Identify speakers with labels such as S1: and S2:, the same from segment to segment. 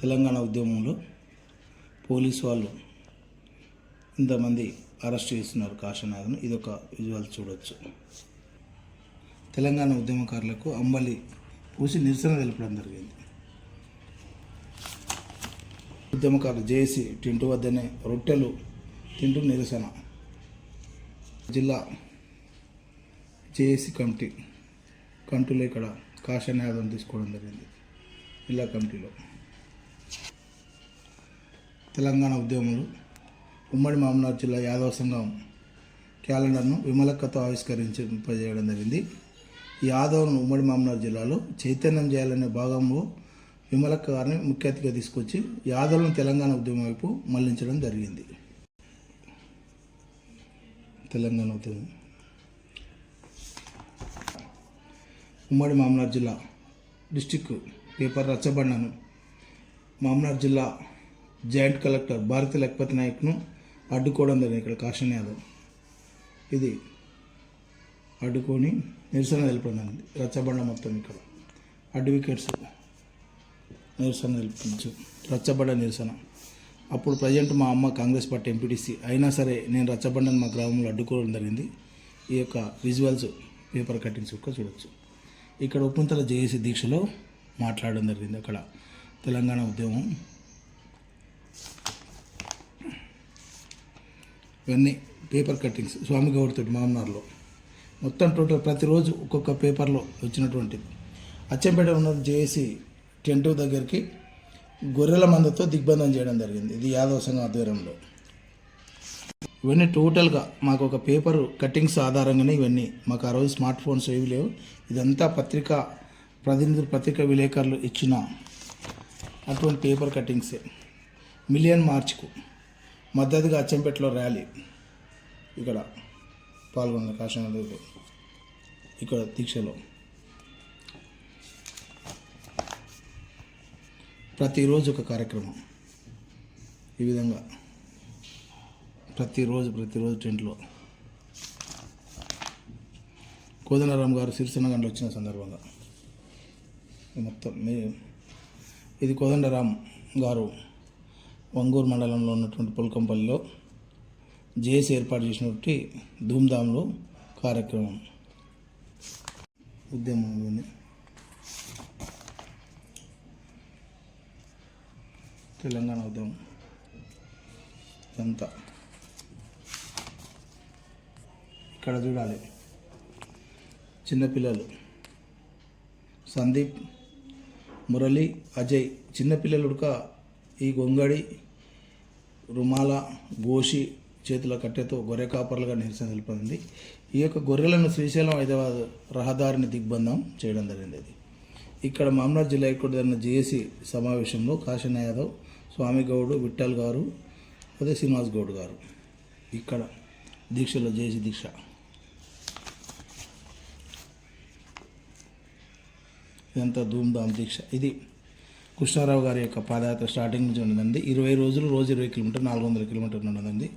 S1: తెలంగాణ ఉద్యమంలో పోలీస్ వాళ్ళు ఇంతమంది అరెస్ట్ చేస్తున్నారు కాశనాథను. ఇదొక విజువల్ చూడొచ్చు. తెలంగాణ ఉద్యమకారులకు అంబలి పూసి నిరసన తెలపడం జరిగింది. ఉద్యమకారులు జేఏసీ టింటు వద్దనే రొట్టెలు తింటూ నిరసన. జిల్లా జేఏసీ కమిటీ కంటులో ఇక్కడ కాశీనాథం తీసుకోవడం జరిగింది. జిల్లా కమిటీలో తెలంగాణ ఉద్యమంలో ఉమ్మడి మామనార్ జిల్లా యాదవ సంఘం క్యాలెండర్ను విమలక్కతో ఆవిష్కరించింపజేయడం జరిగింది. ఈ యాదవ్ను ఉమ్మడి మామనార్ జిల్లాలో చైతన్యం చేయాలనే భాగంలో విమలక్క గారిని ముఖ్య అతిథిగా తీసుకొచ్చి యాదవులను తెలంగాణ ఉద్యమం వైపు మళ్ళించడం జరిగింది. తెలంగాణ ఉద్యమం. ఉమ్మడి మామనార్ జిల్లా డిస్టిక్ పేపర్ రచ్చబండను మామనార్ జిల్లా జాయింట్ కలెక్టర్ భారతి లక్పతి నాయక్ను అడ్డుకోవడం జరిగింది ఇక్కడ కాషన్ యాదవ్. ఇది అడ్డుకొని నిరసన తెలపడం జరిగింది రచ్చబండ మొత్తం ఇక్కడ. అడ్వకేట్స్ నిరసన తెలుపుతున్నారు రచ్చబండ నిరసన. అప్పుడు ప్రజెంట్ మా అమ్మ కాంగ్రెస్ పార్టీ ఎంపీటీసీ అయినా సరే నేను రచ్చబండను మా గ్రామంలో అడ్డుకోవడం జరిగింది. ఈ యొక్క విజువల్స్ పేపర్ కట్టింగ్స్ కూడా చూడొచ్చు. ఇక్కడ ఉప్పంతల జేఏసీ దీక్షలో మాట్లాడడం జరిగింది అక్కడ. తెలంగాణ ఉద్యమం ఇవన్నీ పేపర్ కట్టింగ్స్ స్వామి గౌడ్తో మామనార్లో. మొత్తం టోటల్ ప్రతిరోజు ఒక్కొక్క పేపర్లో వచ్చినటువంటిది అచ్చంపేట ఉన్న జేఏసీ టెంటు దగ్గరికి గొర్రెల మందతో దిగ్బంధం చేయడం జరిగింది. ఇది యాదవ సంఘం ఆధ్వర్యంలో. ఇవన్నీ టోటల్గా మాకు ఒక పేపర్ కట్టింగ్స్ ఆధారంగానే ఇవన్నీ మాకు ఆ రోజు స్మార్ట్ ఫోన్స్ ఏవి లేవు. ఇదంతా పత్రిక ప్రతినిధులు పత్రికా విలేకరులు ఇచ్చిన అటువంటి పేపర్ కట్టింగ్సే. మిలియన్ మార్చ్కు. మద్దతుగా అచ్చంపేటలో ర్యాలీ. ఇక్కడ పాల్గొన్న కాశీనాథ్ ఇక్కడ దీక్షలో. ప్రతిరోజు ఒక కార్యక్రమం. ఈ విధంగా ప్రతిరోజు ప్రతిరోజు టెంట్లో కోదండరామ్ గారు సిరిసన్నగండ్లో వచ్చిన సందర్భంగా మొత్తం మీ ఇది కోదండరాం గారు వంగూరు మండలంలో ఉన్నటువంటి పుల్కంపల్లిలో జేఏసీ ఏర్పాటు చేసినటువంటి ధూమ్ధామ్లో కార్యక్రమం. ఉద్యమం తెలంగాణ ఉద్యమం. ఇదంతా. ఇక్కడ చూడాలి. చిన్నపిల్లలు సందీప్ మురళి అజయ్. చిన్నపిల్లలు ఉడక ఈ గొంగడి రుమాల గోషి చేతుల కట్టెతో గొర్రె కాపర్లుగా నిరసన తెలిపింది. ఈ యొక్క గొర్రెలను శ్రీశైలం హైదరాబాద్ రహదారిని దిగ్బంధం చేయడం జరిగింది. అది ఇక్కడ మామనాథ్ జిల్లా హైకోర్టు జరిగిన జేఏసీ సమావేశంలో కాశీన యాదవ్ స్వామి గౌడ్ విఠల్ గారు అదే శ్రీనివాస్ గౌడ్ గారు ఇక్కడ దీక్షలో జేఏసీ దీక్ష. ఇదంతా ధూమ్ధామ్ దీక్ష. ఇది కృష్ణారావు గారి యొక్క పాదయాత్ర స్టార్టింగ్ నుంచి ఉన్నదండి. ఇరవై రోజులు రోజు ఇరవై కిలోమీటర్ నాలుగు వందల కిలోమీటర్లు ఉన్నదండి.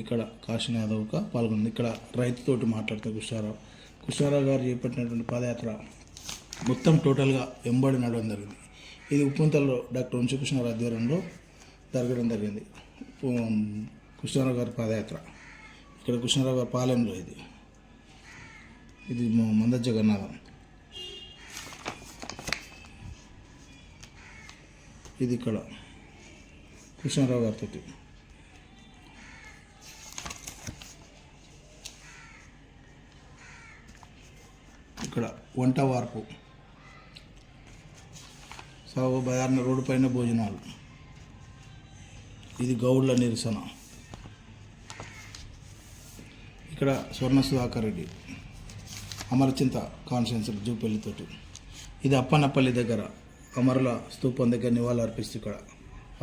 S1: ఇక్కడ కాశీన యాదవ్గా పాల్గొంది. ఇక్కడ రైతుతోటి మాట్లాడుతూ కృష్ణారావు. కృష్ణారావు గారు చేపట్టినటువంటి పాదయాత్ర మొత్తం టోటల్గా వెంబడి నడవడం జరిగింది. ఇది ఉప్పుంతల్లో డాక్టర్ వంశకృష్ణారావు ఆధ్వర్యంలో జరగడం జరిగింది. కృష్ణారావు గారి పాదయాత్ర. ఇక్కడ కృష్ణారావు గారి పాలెంలో ఇది. ఇది మంద జగన్నాథం ఇది ఇక్కడ. కృష్ణారావు గారితో ఇక్కడ వంట వార్పు. సాగు బయార్న రోడ్డు పైన భోజనాలు. ఇది గౌడ్ల నిరసన. ఇక్కడ స్వర్ణ సుధాకర్ రెడ్డి. అమరచింత కాన్ఫరెన్స్ జూపల్లితోటి ఇది అప్పనపల్లి దగ్గర. అమరుల స్తూపం దగ్గర నివాళులు అర్పిస్తూ ఇక్కడ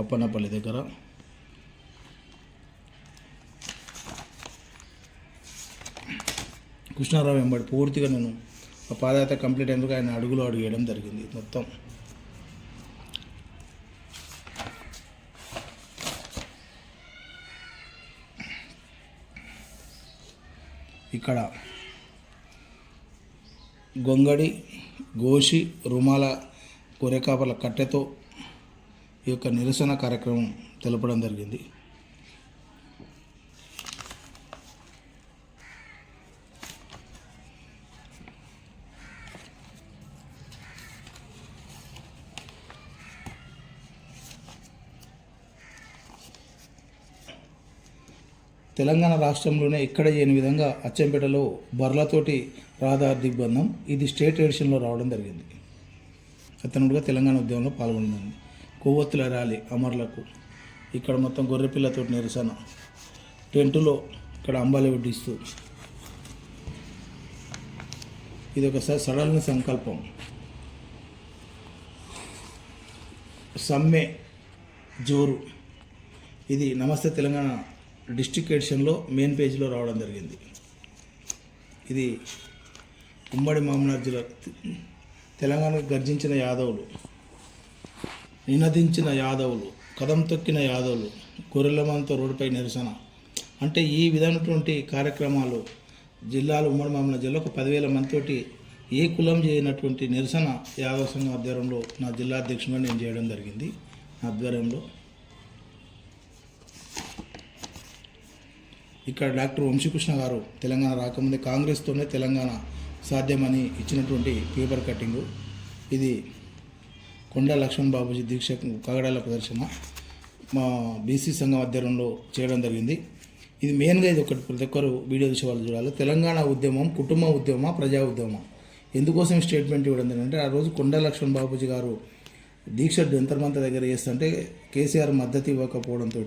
S1: అప్పన్నపల్లి దగ్గర. కృష్ణారావు వెంబడి పూర్తిగా నేను ఆ పాదయాత్ర కంప్లీట్ అయ్యేందుకు ఆయన అడుగులు అడుగు వేయడం జరిగింది మొత్తం. ఇక్కడ గొంగడి గోషి రుమాల గొర్రెకాపల కట్టెతో ఈ యొక్క నిరసన కార్యక్రమం తెలపడం జరిగింది. తెలంగాణ రాష్ట్రంలోనే ఇక్కడ చేయని విధంగా అచ్చంపేటలో బర్లతోటి రహదారి దిగ్బంధం ఇది స్టేట్ ఎడిషన్లో రావడం జరిగింది. అతనుడుగా తెలంగాణ ఉద్యమంలో పాల్గొనడం కొవ్వొత్తుల ర్యాలీ అమరులకు. ఇక్కడ మొత్తం గొర్రెపిల్లతో నిరసన. టెంటులో ఇక్కడ అంబాలి వడ్డిస్తూ ఇది ఒక సడలిన సంకల్పం. సమ్మె జోరు. ఇది నమస్తే తెలంగాణ డిస్టిక్ ఎడిషన్లో మెయిన్ పేజీలో రావడం జరిగింది. ఇది ఉమ్మడి మామనార్ జిల్లా తెలంగాణకు గర్జించిన యాదవులు నినదించిన యాదవులు కదం తొక్కిన యాదవులు గొర్రెలమంతో రోడ్డుపై నిరసన. అంటే ఈ విధమైనటువంటి కార్యక్రమాలు జిల్లాలు ఉమ్మడి మామూలు జిల్లాకు పదివేల మందితోటి ఏ కులం చేయనటువంటి నిరసన యాదవ సంఘం ఆధ్వర్యంలో నా జిల్లా అధ్యక్షుడిగా నేను చేయడం జరిగింది. నా ఆధ్వర్యంలో ఇక్కడ డాక్టర్ వంశీకృష్ణ గారు తెలంగాణ రాకముందే కాంగ్రెస్తోనే తెలంగాణ సాధ్యమని ఇచ్చినటువంటి పేపర్ కట్టింగు. ఇది కొండ లక్ష్మణ్ బాబుజీ దీక్ష కాగడాల ప్రదర్శన. మా బీసీ సంఘం ఆధ్వర్యంలో చేయడం జరిగింది. ఇది మెయిన్గా ఇది ఒకటి ప్రతి ఒక్కరు వీడియో చూసే వాళ్ళు చూడాలి. తెలంగాణ ఉద్యమం కుటుంబ ఉద్యమం ప్రజా ఉద్యమం ఎందుకోసం స్టేట్మెంట్ ఇవ్వడం జరిగిందంటే ఆ రోజు కొండ లక్ష్మణ్ బాబుజీ గారు దీక్ష జంతర్మంత దగ్గర చేస్తుంటే కేసీఆర్ మద్దతు ఇవ్వకపోవడంతో